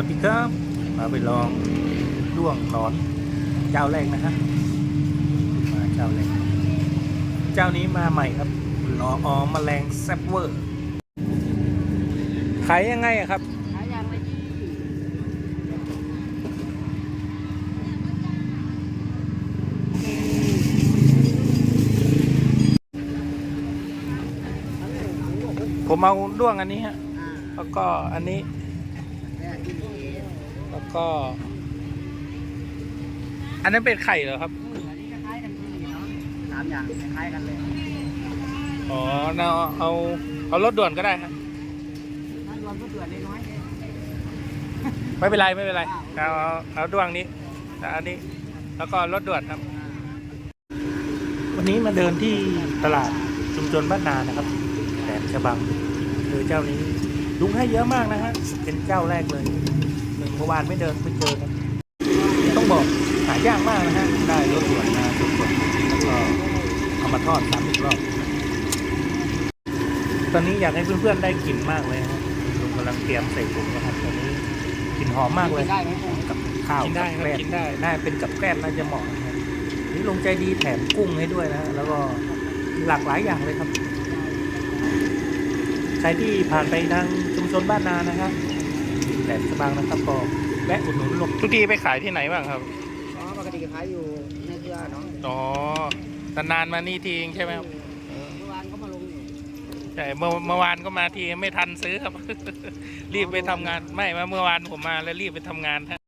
วัสดีครับมาไปลองด้วงนอน เจ้าแรกนะฮะมาเจ้าแรกเจ้านี้มาใหม่ครับรออมแมลงแซบเวอร์ขายยังไงอะครับขายอย่างละยี่ผมเอาด้วงอันนี้ฮะแล้วก็อันนี้ แม่ที่นี่แล้วก็ อันนั้นเป็นไข่เหรอครับอืมอันนี้คล้ายๆกันที่นี่เนาะสามอย่างคล้ายๆกันเลย อ๋อเอาเอาเอารถด่วนก็ได้ครับถ้ารวมก็เดือนน้อยๆเองไม่เป็นไรไม่เป็นไรเอาเอาเอาด้วงนี้แต่อันนี้ แล้วก็รถด่วนครับ วันนี้มาเดินที่ตลาดชุมชนบ้านนานะครับแหลมฉบังเจอเจ้านี้ ลุงให้เยอะมากนะฮะ เป็นเจ้าแรกเลยหนึ่งเมื่อวานไม่เดินไม่เจอนะต้องบอกหายากมากนะฮะ ได้รถด่วนมาสดๆแล้วก็เอามาทอดซ้ำอีกรอบ ตอนนี้อยากให้เพื่อนๆได้กลิ่นมากเลยนะฮะลุงกำลังเตรียมใส่ถุงนะครับตอนนี้กลิ่นหอมมากเลยได้ไหมคุณกับข้าวกินได้กับครับแกล้มกินได้น่าเป็นกับแกล้มน่าจะเหมาะนะครับนี่ลงใจดีแถมกุ้งให้ด้วยนะ แล้วก็หลากหลายอย่างเลยครับใค รที่ผ่านไปทางชุมชนบ้านนานะครับแหลมฉบังนะครับก็แวะอุดหนุนลงทุกทีไปขายที่ไหนบ้างครับอ๋อปกติขายอยู่ในเครือเนาะอ๋อนานๆมานี่ทีเองใช่ไหมครับเมื่อวานก็มาลงอยู่ใช่เมื่อเมื่อวานก็มาทีไม่ทันซื้อครับ รีบไปทำงานไม่มาเมื่อวานผมมาแล้วรีบไปทำงานฮะ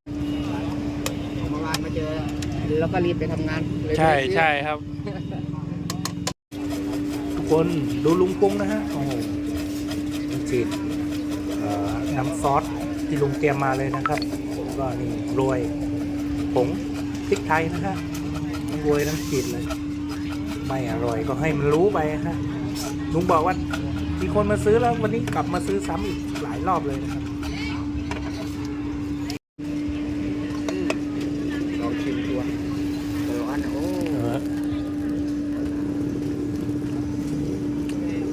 เมื่อวานมาเจอแล้วก็รีบไปทำงานเลยใช่ไม่ได้ซื้อใช่ครับ ทุกคนดูลุงปุ้งนะฮะโอ้โห จีดเอ่อน้ำซอสที่ลุงเตรียมมาเลยนะครับแล้วก็นี่โรยผงพริกไทยนะฮะทั้งโรยทั้งจีดเลย ไม่อร่อยก็ให้มันรู้ไปฮะลุงบอกว่ามีคนมาซื้อแล้ววันนี้กลับมาซื้อซ้ำอีกหลายรอบเลยนะครับลองชิมตัวเอออันโอ้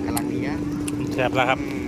กำลังดีนะแซ่บแล้วครับอืม